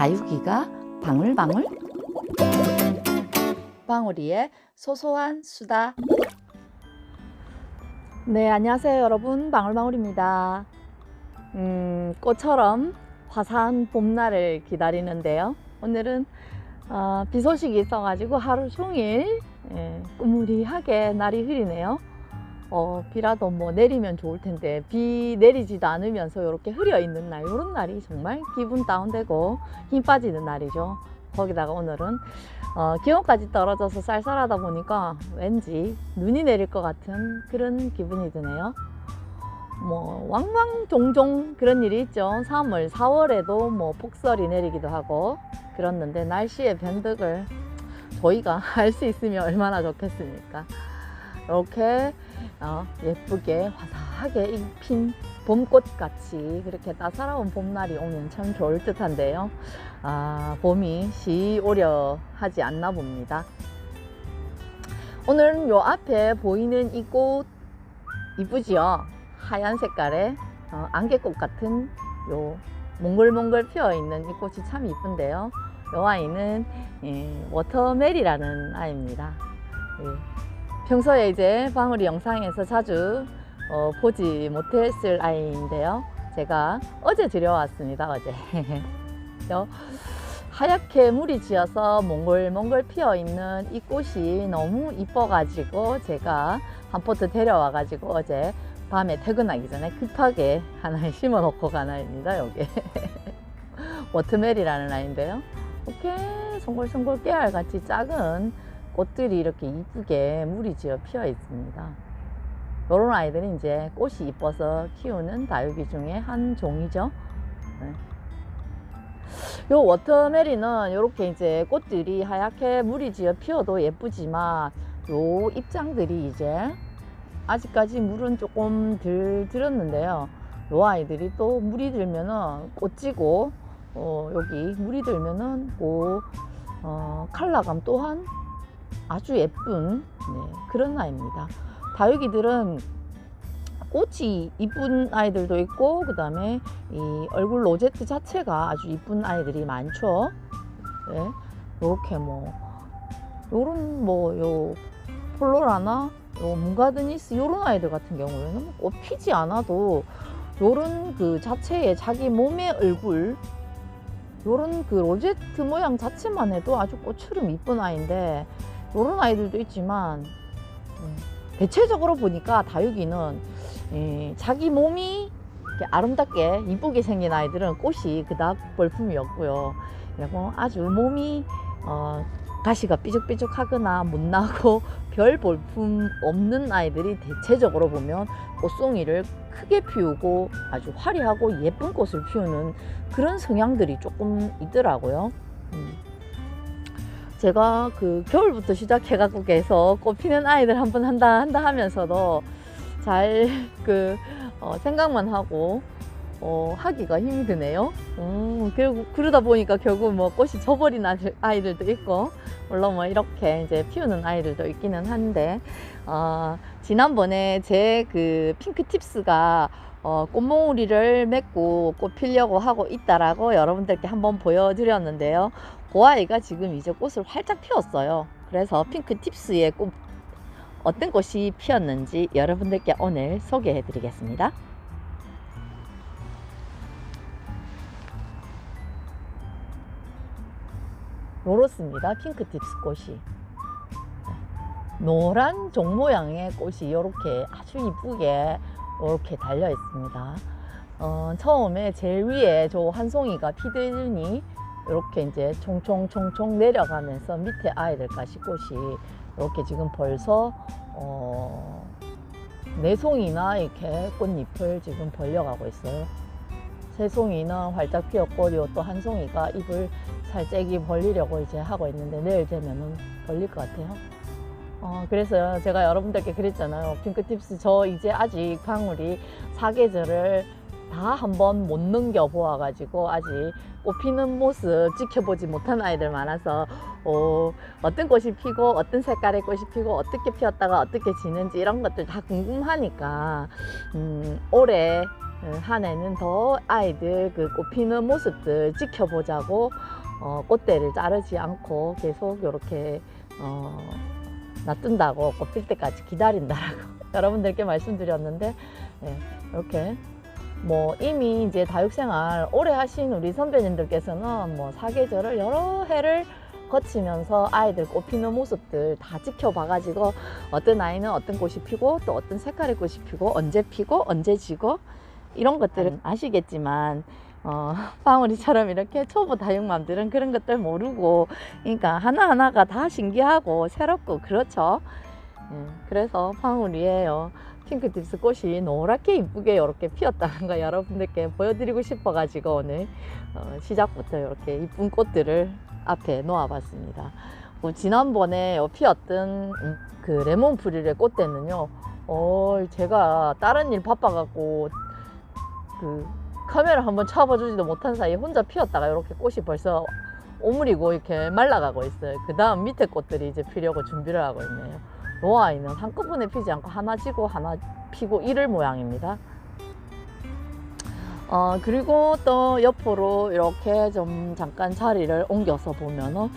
다육이가 방울방울? 방울이의 소소한 수다. 네 안녕하세요 여러분. 방울방울입니다. 음, 꽃처럼 화사한 봄날을 기다리는데요. 오늘은 어, 비 소식이 있어 가지고 하루 종일 예, 꾸무리하게 날이 흐리네요 어, 비라도 뭐 내리면 좋을 텐데 비 내리지도 않으면서 이렇게 흐려 있는 날 이런 날이 정말 기분 다운되고 힘 빠지는 날이죠. 거기다가 오늘은 어, 기온까지 떨어져서 쌀쌀하다 보니까 왠지 눈이 내릴 것 같은 그런 기분이 드네요. 뭐 왕왕 종종 그런 일이 있죠. 3월 4월에도 뭐 폭설이 내리기도 하고 그렇는데 날씨의 변덕을 저희가 알 수 있으면 얼마나 좋겠습니까 이렇게 어, 예쁘게 화사하게 핀 봄꽃 같이 그렇게 따사로운 봄날이 오면 참 좋을 듯 한데요. 아, 봄이 시 오려 하지 않나 봅니다. 오늘은 요 앞에 보이는 이 꽃 이쁘지요? 하얀 색깔의 어, 안개꽃 같은 요 몽글몽글 피어 있는 이 꽃이 참 이쁜데요. 요 아이는 예, 워터멜이라는 아이입니다. 예. 평소에 이제 방울이 영상에서 자주 어, 보지 못했을 아이인데요. 제가 어제 들여왔습니다. 어제. 요 하얗게 물이 지어서 몽글몽글 피어 있는 이 꽃이 너무 이뻐가지고 제가 한 포트 데려와가지고 어제 밤에 퇴근하기 전에 급하게 하나 심어 놓고 간 아이입니다. 여기 워터멜이라는 아이인데요. 이렇게 송골송골 깨알같이 작은 꽃들이 이렇게 이쁘게 물이 지어 피어 있습니다. 이런 아이들이 이제 꽃이 이뻐서 키우는 다육이 중에 한 종이죠. 네. 요 워터메리는 이렇게 이제 꽃들이 하얗게 물이 지어 피어도 예쁘지만 요 입장들이 이제 아직까지 물은 조금 덜 들었는데요. 요 아이들이 또 물이 들면은 꽃지고 어, 여기 물이 들면은 그 어, 컬러감 또한 아주 예쁜 네, 그런 아이입니다. 다육이들은 꽃이 이쁜 아이들도 있고 그 다음에 이 얼굴 로제트 자체가 아주 이쁜 아이들이 많죠. 네, 요렇게 뭐 요런 뭐요 폴로라나 요 문가드니스 요런 아이들 같은 경우에는 꽃 피지 않아도 요런 그 자체의 자기 몸의 얼굴 요런 그 로제트 모양 자체만 해도 아주 꽃처럼 이쁜 아이인데 이런 아이들도 있지만 음, 대체적으로 보니까 다육이는 예, 자기 몸이 이렇게 아름답게 이쁘게 생긴 아이들은 꽃이 그닥 볼품이었고요. 그리고 아주 몸이 어, 가시가 삐죽삐죽하거나 못나고 별 볼품 없는 아이들이 대체적으로 보면 꽃송이를 크게 피우고 아주 화려하고 예쁜 꽃을 피우는 그런 성향들이 조금 있더라고요. 음. 제가 그 겨울부터 시작해갖고 계속 꽃 피는 아이들 한 번 한다 한다 하면서도 잘 그 어, 생각만 하고 어, 하기가 힘이 드네요. 음, 결국 그러다 보니까 결국 뭐 꽃이 져버린 아이들- 아이들도 있고 물론 뭐 이렇게 이제 피우는 아이들도 있기는 한데 어, 지난번에 제 그 핑크 팁스가 어, 꽃몽우리를 맺고 꽃 피려고 하고 있다라고 여러분들께 한번 보여드렸는데요. 그 아이가 지금 이제 꽃을 활짝 피웠어요. 그래서 핑크 팁스의 꽃 어떤 꽃이 피었는지 여러분들께 오늘 소개해 드리겠습니다. 요렇습니다. 핑크 팁스 꽃이. 노란 종 모양의 꽃이 이렇게 아주 이쁘게 이렇게 달려 있습니다. 어, 처음에 제일 위에 저 한 송이가 피더니 이렇게 이제 총총총총 내려가면서 밑에 아이들까지 꽃이 이렇게 지금 벌써 어, 네 송이나 이렇게 꽃잎을 지금 벌려가고 있어요. 세 송이는 활짝 피었고 또 한 송이가 잎을 살짝이 벌리려고 이제 하고 있는데 내일 되면은 벌릴 것 같아요. 어, 그래서 제가 여러분들께 그랬잖아요. 핑크팁스 저 이제 아직 방울이 사계절을 다 한번 못 넘겨 보아가지고 아직 꽃 피는 모습 지켜보지 못한 아이들 많아서 어, 어떤 꽃이 피고 어떤 색깔의 꽃이 피고 어떻게 피었다가 어떻게 지는지 이런 것들 다 궁금하니까 음, 올해 어, 한 해는 더 아이들 그 꽃피는 모습들 지켜보자고 어, 꽃대를 자르지 않고 계속 이렇게 어, 놔둔다고 꽃필 때까지 기다린다라고 여러분들께 말씀드렸는데 예, 이렇게 뭐 이미 이제 다육생활 오래 하신 우리 선배님들께서는 뭐 사계절을 여러 해를 거치면서 아이들 꽃 피는 모습들 다 지켜봐가지고 어떤 아이는 어떤 꽃이 피고 또 어떤 색깔의 꽃이 피고 언제 피고 언제 지고 이런 것들은 아시겠지만 어, 방울이처럼 이렇게 초보 다육맘들은 그런 것들 모르고 그러니까 하나하나가 다 신기하고 새롭고 그렇죠 예, 그래서 방울이에요 핑크tip스 꽃이 노랗게 이쁘게 이렇게 피었다는 거 여러분들께 보여드리고 싶어 가지고 오늘 어, 시작부터 이렇게 이쁜 꽃들을 앞에 놓아 봤습니다. 뭐 지난번에 피었던 음, 그 레몬 프릴의 꽃대는요. 어, 제가 다른 일 바빠갖고 그 카메라 한번 쳐봐주지도 못한 사이에 혼자 피었다가 이렇게 꽃이 벌써 오므리고 이렇게 말라가고 있어요. 그 다음 밑에 꽃들이 이제 피려고 준비를 하고 있네요. 노아이는 한꺼번에 피지 않고 하나 지고 하나 피고 이를 모양입니다. 어, 그리고 또 옆으로 이렇게 좀 잠깐 자리를 옮겨서 보면은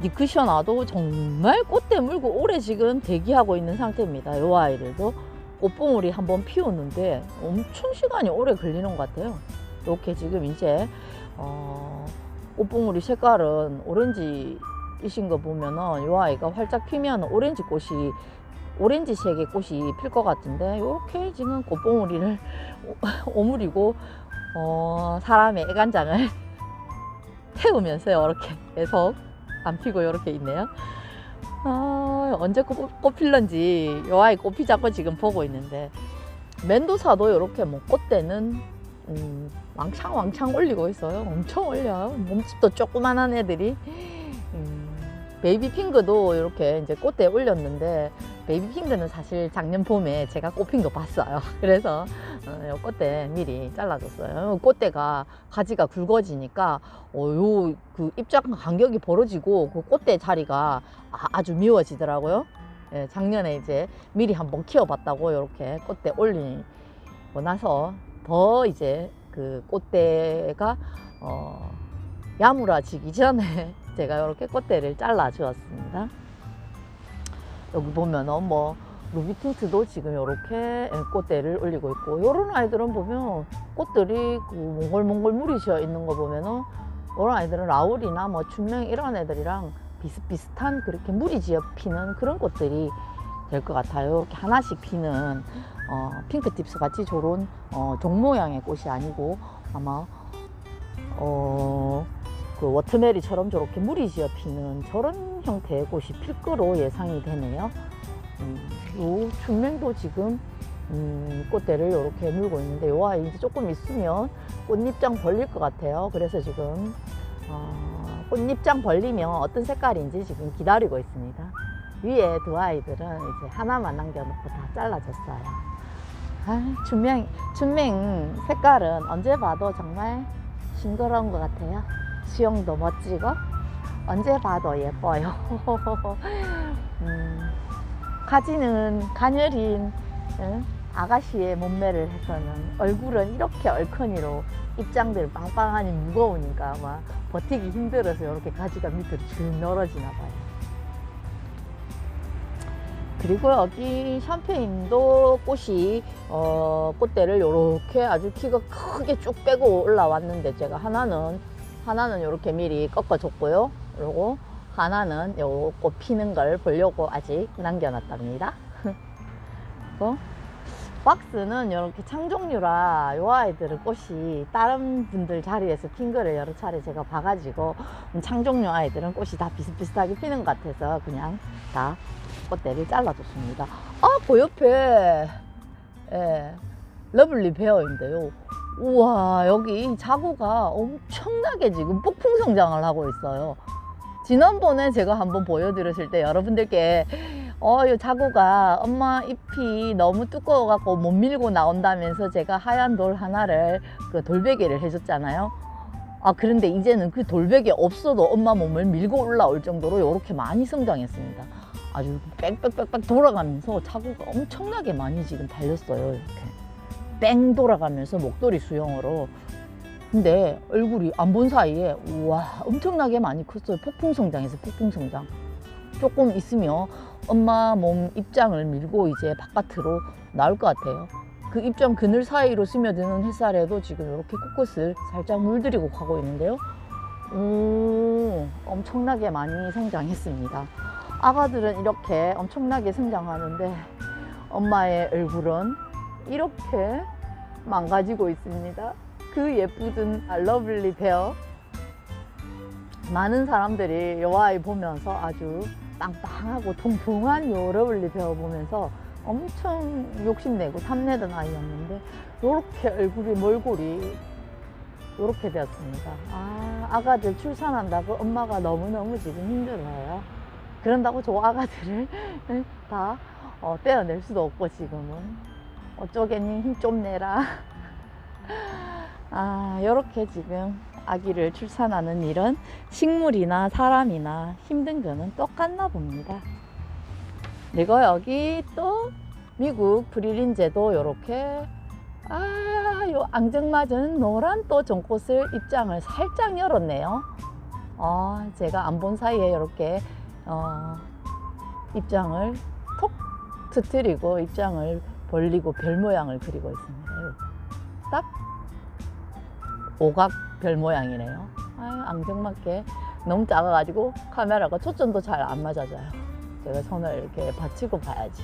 니크셔나도 정말 꽃대 물고 오래 지금 대기하고 있는 상태입니다. 요 아이들도 꽃봉오리 한번 피우는데 엄청 시간이 오래 걸리는 것 같아요. 이렇게 지금 이제 어, 꽃봉오리 색깔은 오렌지이신 거 보면은 요 아이가 활짝 피면 오렌지 꽃이 오렌지색의 꽃이 필 것 같은데 이렇게 지금 꽃봉오리를 오므리고 어, 사람의 애간장을 태우면서 이렇게 계속 안 피고 이렇게 있네요. 아, 언제 꽃, 꽃 필런지 요 아이 꽃 피자고 지금 보고 있는데 멘도사도 이렇게 뭐 꽃대는 음, 왕창 왕창 올리고 있어요. 엄청 올려요. 몸집도 조그만한 애들이 음, 베이비 핑크도 이렇게 이제 꽃대 올렸는데 베이비 핑크는 사실 작년 봄에 제가 꽃핀 거 봤어요. 그래서 어, 요 꽃대 미리 잘라줬어요. 꽃대가 가지가 굵어지니까 어, 요그 입장 간격이 벌어지고 그 꽃대 자리가 아, 주 미워지더라고요. 예, 작년에 이제 미리 한번 키워봤다고 이렇게 꽃대 올리고 나서 더 이제 그 꽃대가 어, 야무라지기 전에 제가 이렇게 꽃대를 잘라 주었습니다. 여기 보면은 뭐 루비 틴트도 지금 이렇게 꽃대를 올리고 있고 이런 아이들은 보면 꽃들이 그 몽골몽골 지어 있는 거 보면은 이런 아이들은 라울이나 뭐 춘명 이런 애들이랑 비슷비슷한 그렇게 물이 지어 피는 그런 꽃들이 될 것 같아요. 이렇게 하나씩 피는 어, 핑크팁스 같이 저런 어, 종 모양의 꽃이 아니고 아마 어, 그 워터메리처럼 저렇게 물이 지어 피는 저런 형태의 꽃이 필 거로 예상이 되네요. 음, 요 춘맹도 지금 음, 꽃대를 이렇게 물고 있는데 요 아이 이제 조금 있으면 꽃잎장 벌릴 것 같아요. 그래서 지금 어, 꽃잎장 벌리면 어떤 색깔인지 지금 기다리고 있습니다. 위에 두 아이들은 이제 하나만 남겨놓고 다 잘라줬어요. 아, 춘맹, 춘맹 색깔은 언제 봐도 정말 싱그러운 것 같아요. 수영도 멋지고 언제 봐도 예뻐요. 음, 가지는 가녀린 응? 아가씨의 몸매를 해서는 얼굴은 이렇게 얼큰이로 입장들 빵빵하니 무거우니까 아마 버티기 힘들어서 이렇게 가지가 밑으로 쭉 늘어지나 봐요. 그리고 여기 샴페인도 꽃이 어, 꽃대를 이렇게 아주 키가 크게 쭉 빼고 올라왔는데 제가 하나는 하나는 이렇게 미리 꺾어줬고요. 그리고 하나는 요꽃 피는 걸 보려고 아직 남겨놨답니다. 그리고 박스는 이렇게 창종류라 요 아이들은 꽃이 다른 분들 자리에서 핀 거를 여러 차례 제가 봐가지고 창종류 아이들은 꽃이 다 비슷비슷하게 피는 것 같아서 그냥 다 꽃대를 잘라줬습니다. 아, 그 옆에 예, 러블리 베어인데요. 우와 여기 자구가 엄청나게 지금 폭풍 성장을 하고 있어요. 지난번에 제가 한번 보여드렸을 때 여러분들께 어, 이 자구가 엄마 잎이 너무 두꺼워 갖고 못 밀고 나온다면서 제가 하얀 돌 하나를 그 돌베개를 해줬잖아요. 아, 그런데 이제는 그 돌베개 없어도 엄마 몸을 밀고 올라올 정도로 이렇게 많이 성장했습니다. 아주 빽빽빽빽 돌아가면서 자구가 엄청나게 많이 지금 달렸어요. 이렇게. 뺑 돌아가면서 목도리 수영으로. 근데 얼굴이 안 본 사이에 우와 엄청나게 많이 컸어요. 폭풍 성장해서 폭풍 성장. 조금 있으면 엄마 몸 입장을 밀고 이제 바깥으로 나올 것 같아요. 그 입장 그늘 사이로 스며드는 햇살에도 지금 이렇게 코끝을 살짝 물들이고 가고 있는데요. 오 엄청나게 많이 성장했습니다. 아가들은 이렇게 엄청나게 성장하는데 엄마의 얼굴은 이렇게 망가지고 있습니다. 그 예쁘던 러블리 베어 많은 사람들이 요 아이 보면서 아주 빵빵하고 통통한 요 러블리 베어 보면서 엄청 욕심내고 탐내던 아이였는데 요렇게 얼굴이 몰골이 요렇게 되었습니다. 아, 아가들 출산한다고 엄마가 너무너무 지금 힘들어요. 그런다고 저 아가들을 다 어, 떼어낼 수도 없고 지금은 어쩌겠니? 힘 좀 내라. 아 이렇게 지금 아기를 출산하는 일은 식물이나 사람이나 힘든 거는 똑같나 봅니다. 그리고 여기 또 미국 브리린제도 이렇게 아요 앙증맞은 노란 또 전꽃을 입장을 살짝 열었네요. 아 제가 안 본 사이에 이렇게 어, 입장을 톡 터뜨리고 입장을 벌리고 별 모양을 그리고 있습니다. 딱 오각 별 모양이네요. 아, 앙증맞게 너무 작아가지고 카메라가 초점도 잘 안 맞아져요. 제가 손을 이렇게 받치고 봐야지.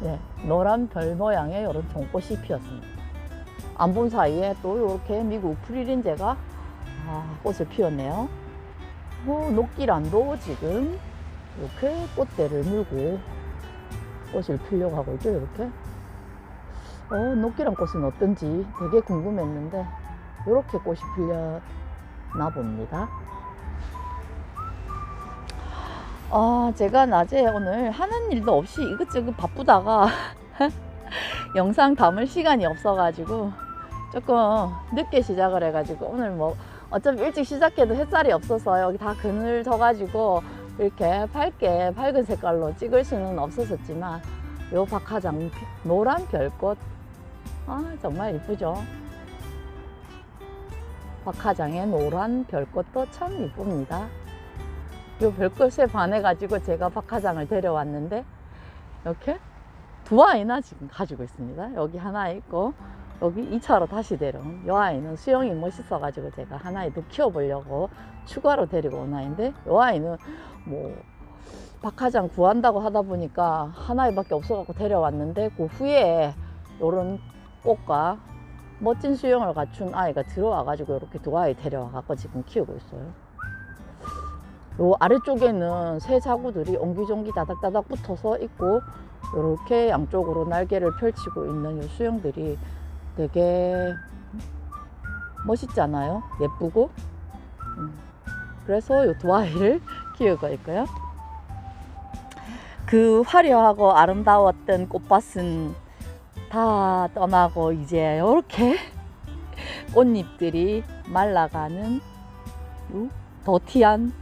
네, 노란 별 모양의 이런 종꽃이 피었습니다. 안 본 사이에 또 이렇게 미국 프리린제가 아, 꽃을 피웠네요. 어, 녹기란도 지금 이렇게 꽃대를 물고 꽃을 피려고 하고 있죠, 이렇게. 어, 녹기란 꽃은 어떤지 되게 궁금했는데, 이렇게 꽃이 피려나 봅니다. 아, 제가 낮에 오늘 하는 일도 없이 이것저것 바쁘다가 영상 담을 시간이 없어 가지고 조금 늦게 시작을 해 가지고 오늘 뭐 어차피 일찍 시작해도 햇살이 없어서 여기 다 그늘 져가지고 이렇게 밝게 밝은 색깔로 찍을 수는 없었지만 요 박하장 노란 별꽃 아 정말 이쁘죠? 박하장의 노란 별꽃도 참 이쁩니다. 요 별꽃에 반해 가지고 제가 박하장을 데려왔는데 이렇게 두 아이나 지금 가지고 있습니다. 여기 하나 있고 여기 2차로 다시 데려온 이 아이는 수영이 멋있어 가지고 제가 하나에 더 키워보려고 추가로 데리고 온 아이인데 이 아이는 뭐 박하장 구한다고 하다 보니까 하나밖에 없어 갖고 데려왔는데 그 후에 요런 꽃과 멋진 수영을 갖춘 아이가 들어와 가지고 이렇게 두 아이 데려와 갖고 지금 키우고 있어요. 요 아래쪽에는 새 자구들이 옹기종기 다닥다닥 붙어서 있고 이렇게 양쪽으로 날개를 펼치고 있는 요 수영들이 되게 멋있잖아요. 예쁘고. 음. 그래서 요두 아이를 키우고 있고요. 그 화려하고 아름다웠던 꽃밭은 다 떠나고 이제 이렇게 꽃잎들이 말라가는 요 더티한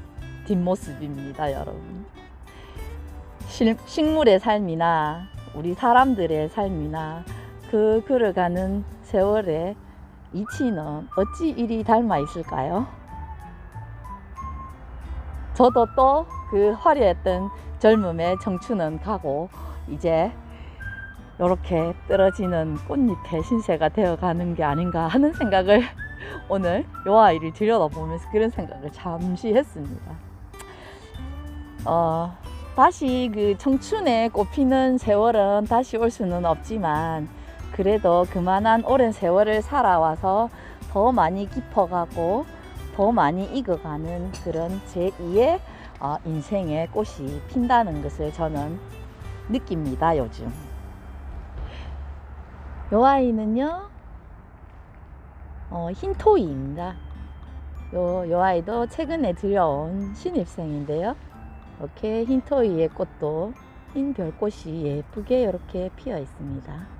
뒷모습입니다, 여러분. 실- 식물의 삶이나 우리 사람들의 삶이나 그 걸어가는 세월의 이치는 어찌 이리 닮아 있을까요? 저도 또 그 화려했던 젊음의 청춘은 가고 이제 이렇게 떨어지는 꽃잎의 신세가 되어가는 게 아닌가 하는 생각을 오늘 요 아이를 들여다보면서 그런 생각을 잠시 했습니다. 어, 다시 그 청춘에 꽃피는 세월은 다시 올 수는 없지만 그래도 그만한 오랜 세월을 살아와서 더 많이 깊어가고 더 많이 익어가는 그런 제2의 어, 인생의 꽃이 핀다는 것을 저는 느낍니다, 요즘. 요 아이는요, 어, 흰토이입니다. 요, 요 아이도 최근에 들여온 신입생인데요. 이렇게 흰토이의 꽃도 흰 별꽃이 예쁘게 이렇게 피어 있습니다.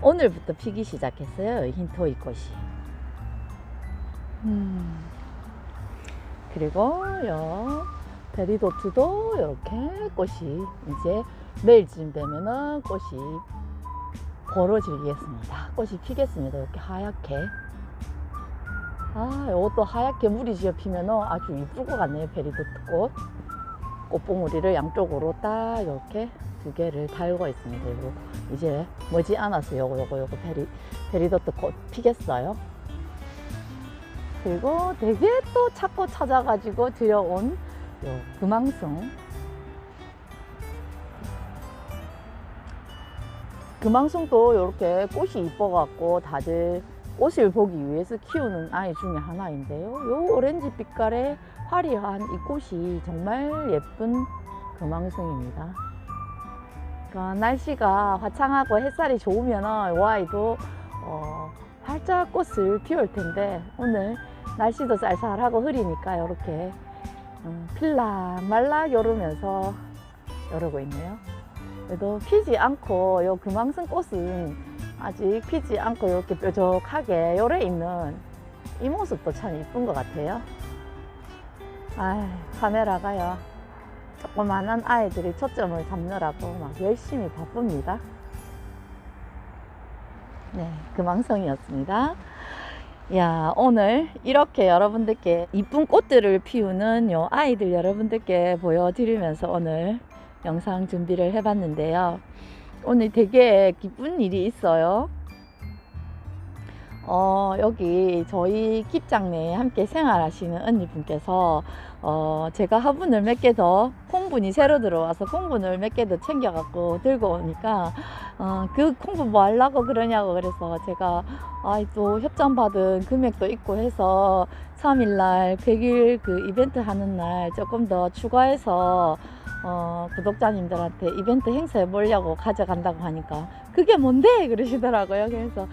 네, 오늘부터 피기 시작했어요, 이 흰토이 꽃이. 음. 그리고 요 베리도트도 이렇게 꽃이 이제 내일쯤 되면은 꽃이 벌어지겠습니다. 꽃이 피겠습니다. 이렇게 하얗게. 아, 이것도 하얗게 물이 지어 피면은 아주 이쁠 것 같네요. 페리도트 꽃. 꽃봉우리를 양쪽으로 딱 이렇게 두 개를 달고 있습니다. 이거 이제 머지 않아서 요거 요거 요거 페리 페리도트 꽃 피겠어요. 그리고 되게 또 찾고 찾아가지고 들여온 요 금왕송 금왕송도 이렇게 꽃이 이뻐갖고 다들 꽃을 보기 위해서 키우는 아이 중에 하나인데요. 요 오렌지 빛깔의 화려한 이 꽃이 정말 예쁜 금왕송입니다. 날씨가 화창하고 햇살이 좋으면 이 아이도 어, 활짝 꽃을 피울 텐데 오늘 날씨도 쌀쌀하고 흐리니까 이렇게 음, 필락 말락 이러면서 이러고 있네요. 그래도 피지 않고 요 금왕성 꽃은 아직 피지 않고 이렇게 뾰족하게 요래 있는 이 모습도 참 이쁜 것 같아요. 아 카메라가요. 조그만한 아이들이 초점을 잡느라고 막 열심히 바쁩니다. 네, 금왕성이었습니다. 야, 오늘 이렇게 여러분들께 이쁜 꽃들을 피우는 요 아이들 여러분들께 보여드리면서 오늘 영상 준비를 해봤는데요. 오늘 되게 기쁜 일이 있어요. 어, 여기 저희 깁장 내에 함께 생활하시는 언니분께서 어, 제가 화분을 몇 개 더 콩분이 새로 들어와서 콩분을 몇 개 더 챙겨갖고 들고 오니까 어, 그 콩분 뭐 하려고 그러냐고 그래서 제가 아, 또 협찬 받은 금액도 있고 해서 3일날 100일 그 이벤트 하는 날 조금 더 추가해서 어, 구독자님들한테 이벤트 행사해 보려고 가져간다고 하니까 그게 뭔데 그러시더라고요. 그래서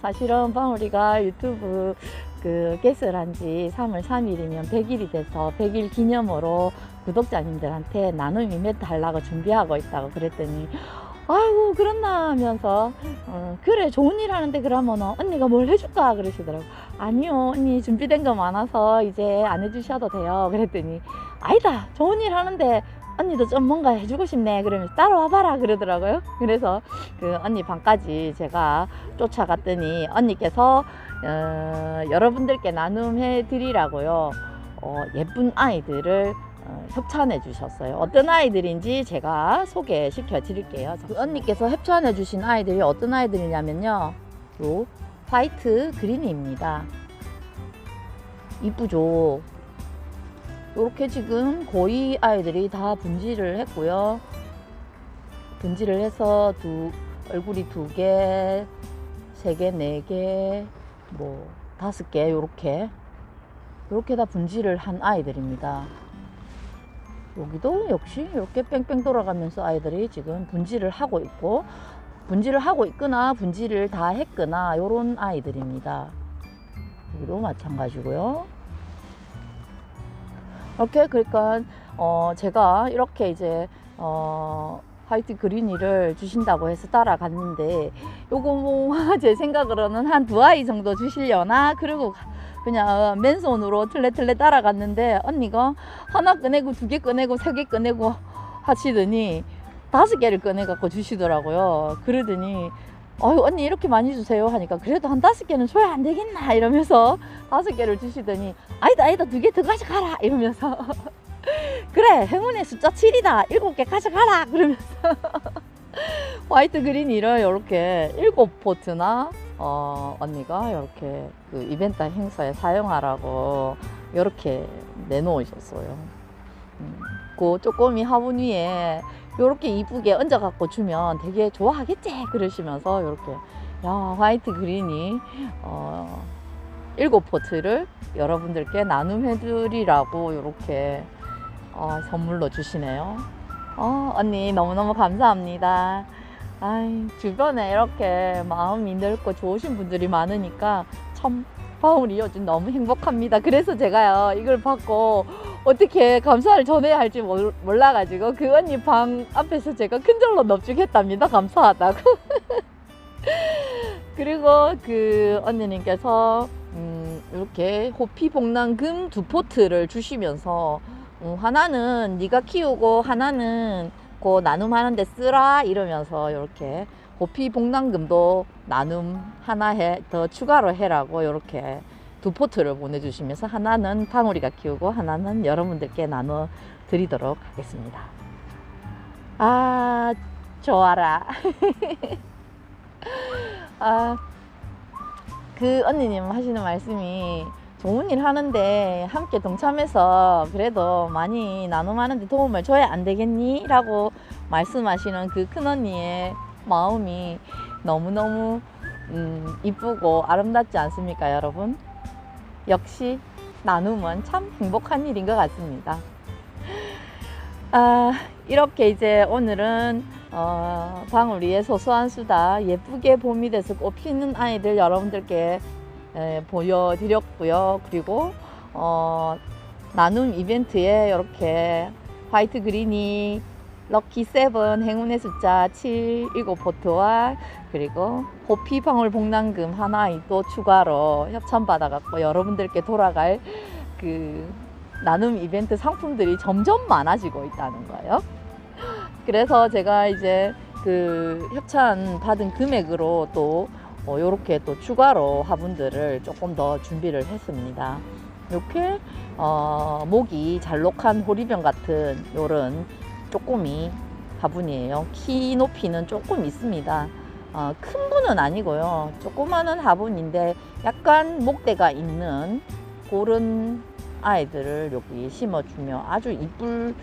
사실은 방울이가 유튜브 그 개설한 지 3월 3일이면 100일이 돼서 100일 기념으로 구독자님들한테 나눔 이벤트 하려고 준비하고 있다고 그랬더니 아이고 그렇나 하면서 어, 그래 좋은 일 하는데 그러면 언니가 뭘 해줄까 그러시더라고. 아니요 언니 준비된 거 많아서 이제 안 해주셔도 돼요. 그랬더니 아니다 좋은 일 하는데 언니도 좀 뭔가 해주고 싶네 그러면서 따라와 봐라 그러더라고요 그래서 그 언니 방까지 제가 쫓아갔더니 언니께서 어, 여러분들께 나눔해 드리라고요 어, 예쁜 아이들을 어, 협찬해 주셨어요. 어떤 아이들인지 제가 소개시켜 드릴게요. 그 언니께서 협찬해 주신 아이들이 어떤 아이들이냐면요. 요 화이트 그린입니다. 이쁘죠? 이렇게 지금 거의 아이들이 다 분지를 했고요. 분지를 해서 두 얼굴이 두 개, 세 개, 네 개, 뭐 다섯 개 이렇게 이렇게 다 분지를 한 아이들입니다. 여기도 역시 이렇게 뺑뺑 돌아가면서 아이들이 지금 분지를 하고 있고 분지를 하고 있거나 분지를 다 했거나 이런 아이들입니다. 여기도 마찬가지고요. 이렇게 그러니까 어 제가 이렇게 이제 어 화이트 그린이를 주신다고 해서 따라갔는데 요거 뭐 제 생각으로는 한 두 아이 정도 주시려나 그리고 그냥 맨손으로 틀레틀레 따라갔는데 언니가 하나 꺼내고 두 개 꺼내고 세 개 꺼내고 하시더니 다섯 개를 꺼내갖고 주시더라고요. 그러더니 어유 언니 이렇게 많이 주세요 하니까 그래도 한 다섯 개는 줘야 안 되겠나 이러면서 다섯 개를 주시더니 아니다 아니다. 두 개 더 가져가라 이러면서. 그래 행운의 숫자 7이다. 일곱 개 가져가라 그러면서. 화이트 그린이를 이렇게 일곱 포트나 어, 언니가 이렇게 그 이벤트 행사에 사용하라고 이렇게 내놓으셨어요. 음, 그 쪼꼬미 화분 위에 이렇게 이쁘게 얹어갖고 주면 되게 좋아하겠지 그러시면서 이렇게 야 화이트 그린이 어, 일곱 포트를 여러분들께 나눔해드리라고 이렇게 어, 선물로 주시네요. 어, 언니 너무너무 감사합니다. 아이, 주변에 이렇게 마음이 넓고 좋으신 분들이 많으니까 참 바울이 요즘 너무 행복합니다. 그래서 제가요 이걸 받고 어떻게 감사를 전해야 할지 몰- 몰라가지고 그 언니 방 앞에서 제가 큰 절로 넙죽했답니다. 감사하다고. 그리고 그 언니님께서 음, 이렇게 호피 복랑금 두 포트를 주시면서 음, 하나는 네가 키우고 하나는 놓고 나눔하는데 쓰라 이러면서 이렇게 호피 복랑금도 나눔 하나 해 더 추가로 해라고 이렇게 두 포트를 보내주시면서 하나는 방울이가 키우고 하나는 여러분들께 나눠 드리도록 하겠습니다. 아 좋아라. 아, 그 언니님 하시는 말씀이 좋은 일 하는데 함께 동참해서 그래도 많이 나눔하는데 도움을 줘야 안 되겠니? 라고 말씀하시는 그 큰 언니의 마음이 너무너무 음, 이쁘고 아름답지 않습니까, 여러분? 역시 나눔은 참 행복한 일인 것 같습니다. 아, 이렇게 이제 오늘은 어, 방울이의 소소한 수다 예쁘게 봄이 돼서 꽃 피는 아이들 여러분들께 에, 보여드렸고요. 그리고 어, 나눔 이벤트에 이렇게 화이트 그린이 럭키 세븐 행운의 숫자 7, 7 포트와 그리고 호피 방울 복랑금 하나 또 추가로 협찬받아갖고 여러분들께 돌아갈 그 나눔 이벤트 상품들이 점점 많아지고 있다는 거예요. 그래서 제가 이제 그 협찬 받은 금액으로 또 어, 요렇게 또 추가로 화분들을 조금 더 준비를 했습니다. 이렇게 어, 목이 잘록한 호리병 같은 요런 쪼꼬미 화분이에요. 키 높이는 조금 있습니다. 어, 큰 분은 아니고요. 조그마한 화분인데 약간 목대가 있는 그런 아이들을 여기 심어주며 아주 이쁠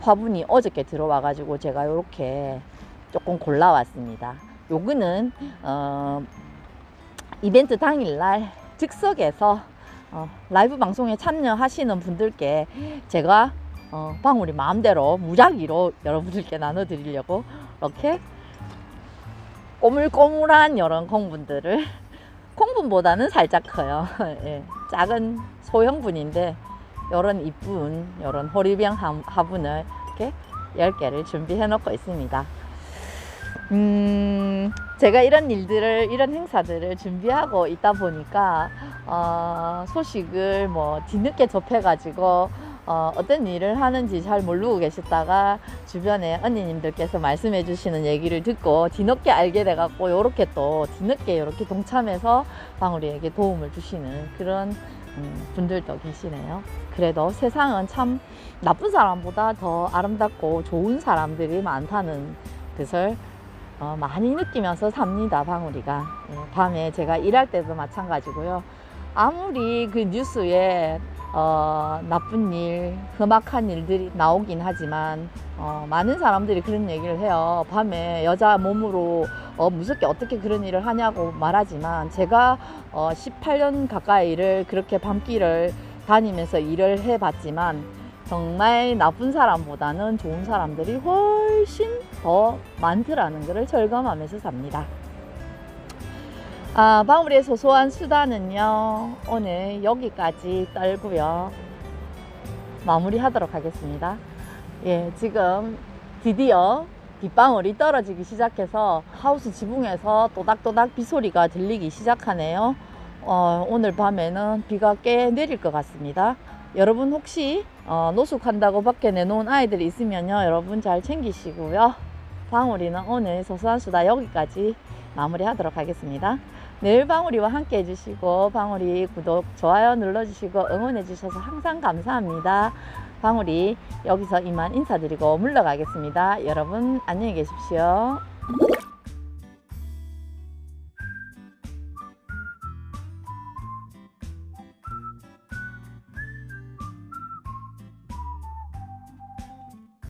화분이 어저께 들어와가지고 제가 이렇게 조금 골라왔습니다. 요거는 어, 이벤트 당일날 즉석에서 어, 라이브 방송에 참여하시는 분들께 제가 어, 방울이 마음대로 무작위로 여러분들께 나눠드리려고 이렇게 꼬물꼬물한 이런 콩분들을 콩분보다는 살짝 커요. 예, 작은 소형분인데 이런 이쁜 이런 호리병 화- 화분을 이렇게 10개를 준비해 놓고 있습니다. 음, 제가 이런 일들을, 이런 행사들을 준비하고 있다 보니까, 어, 소식을 뭐 뒤늦게 접해가지고, 어, 어떤 일을 하는지 잘 모르고 계셨다가 주변에 언니님들께서 말씀해 주시는 얘기를 듣고 뒤늦게 알게 돼 갖고 요렇게 또 뒤늦게 요렇게 동참해서 방울이에게 도움을 주시는 그런 음, 분들도 계시네요. 그래도 세상은 참 나쁜 사람보다 더 아름답고 좋은 사람들이 많다는 뜻을 어, 많이 느끼면서 삽니다, 방울이가. 예, 밤에 제가 일할 때도 마찬가지고요. 아무리 그 뉴스에 어, 나쁜 일, 험악한 일들이 나오긴 하지만 어, 많은 사람들이 그런 얘기를 해요. 밤에 여자 몸으로 어, 무섭게 어떻게 그런 일을 하냐고 말하지만 제가 어, 18년 가까이를 그렇게 밤길을 다니면서 일을 해봤지만 정말 나쁜 사람보다는 좋은 사람들이 훨씬 더 많더라는 것을 절감하면서 삽니다. 아, 방울의 소소한 수다는요, 오늘 여기까지 떨고요. 마무리 하도록 하겠습니다. 예, 지금 드디어 빗방울이 떨어지기 시작해서 하우스 지붕에서 또닥또닥 비소리가 들리기 시작하네요. 어, 오늘 밤에는 비가 꽤 내릴 것 같습니다. 여러분 혹시 어, 노숙한다고 밖에 내놓은 아이들이 있으면요 여러분 잘 챙기시고요 방울이는 오늘 소소한 수다 여기까지 마무리하도록 하겠습니다 내일 방울이와 함께 해주시고 방울이 구독 좋아요 눌러주시고 응원해 주셔서 항상 감사합니다. 방울이 여기서 이만 인사드리고 물러가겠습니다. 여러분 안녕히 계십시오